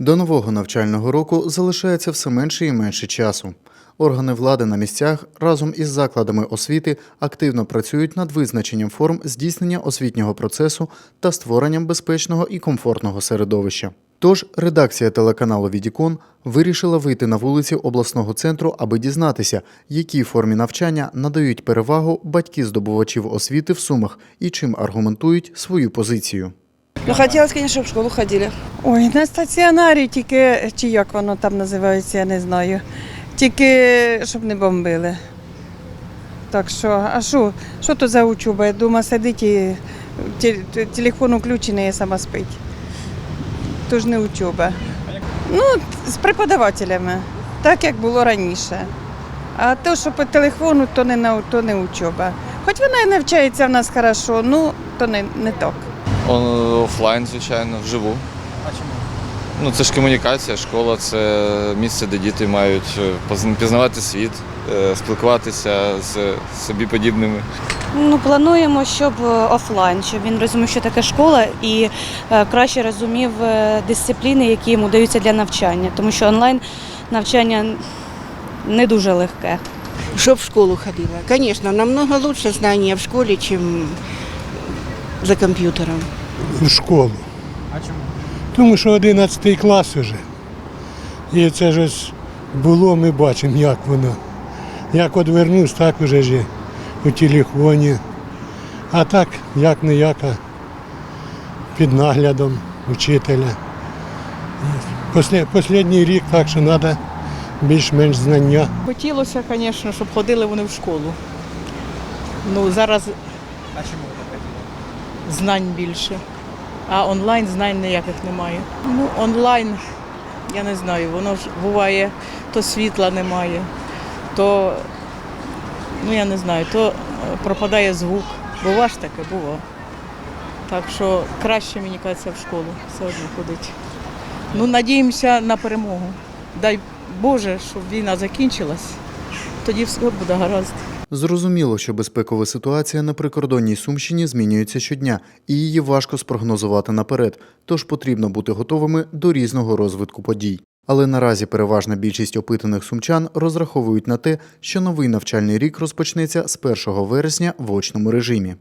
До нового навчального року залишається все менше і менше часу. Органи влади на місцях разом із закладами освіти активно працюють над визначенням форм здійснення освітнього процесу та створенням безпечного і комфортного середовища. Тож редакція телеканалу Відікон вирішила вийти на вулиці обласного центру, аби дізнатися, якій формі навчання надають перевагу батьки здобувачів освіти в Сумах і чим аргументують свою позицію. Ну, хотелось, конечно, чтобы в школу ходили. Ой, на стаціонарі тільки, чи як воно там називається, я не знаю. Тільки щоб не бомбили. Так що, а що? Що то за учоба? Я дома сидить і те- те- телефон включений, і сама спить. То ж не учоба. Ну, з преподавателями, так як було раніше. А то, що по телефону, то не, то не учоба. Хоч вона і навчається в нас хорошо, ну то не, не так. Он- Офлайн, звичайно, вживу. А чому? Ну, це ж комунікація, школа це місце, де діти мають е, пізнавати світ, е, спілкуватися з собі подібними. Ну, плануємо, щоб е, офлайн, щоб він розумів, що таке школа, і е, краще розумів е, дисципліни, які йому даються для навчання, тому що онлайн навчання не дуже легке. Чтоб в школу ходила. Конечно, намного лучше знания в школе, чем за компьютером. в школу. А чому? Тому що 11 клас уже. І це ж ось було, ми бачимо, як воно. Як от вернусь, так уже ж у телефоні. А так, як не як, а під наглядом учителя. Послє- Послідній рік, так що треба більш-менш знання. Хотілося, звісно, щоб ходили вони в школу. Ну, зараз знань більше. А онлайн знань ніяких немає. Ну, онлайн, я не знаю, воно ж буває, то світла немає, то, ну я не знаю, то е, пропадає звук. Бува ж таке, бува. Так що краще, мені кажеться, в школу все одно ходить. Ну, надіємося на перемогу. Дай Боже, щоб війна закінчилась, тоді все буде гаразд. Зрозуміло, що безпекова ситуація на прикордонній Сумщині змінюється щодня, і її важко спрогнозувати наперед, тож потрібно бути готовими до різного розвитку подій. Але наразі переважна більшість опитаних сумчан розраховують на те, що новий навчальний рік розпочнеться з 1 вересня в очному режимі.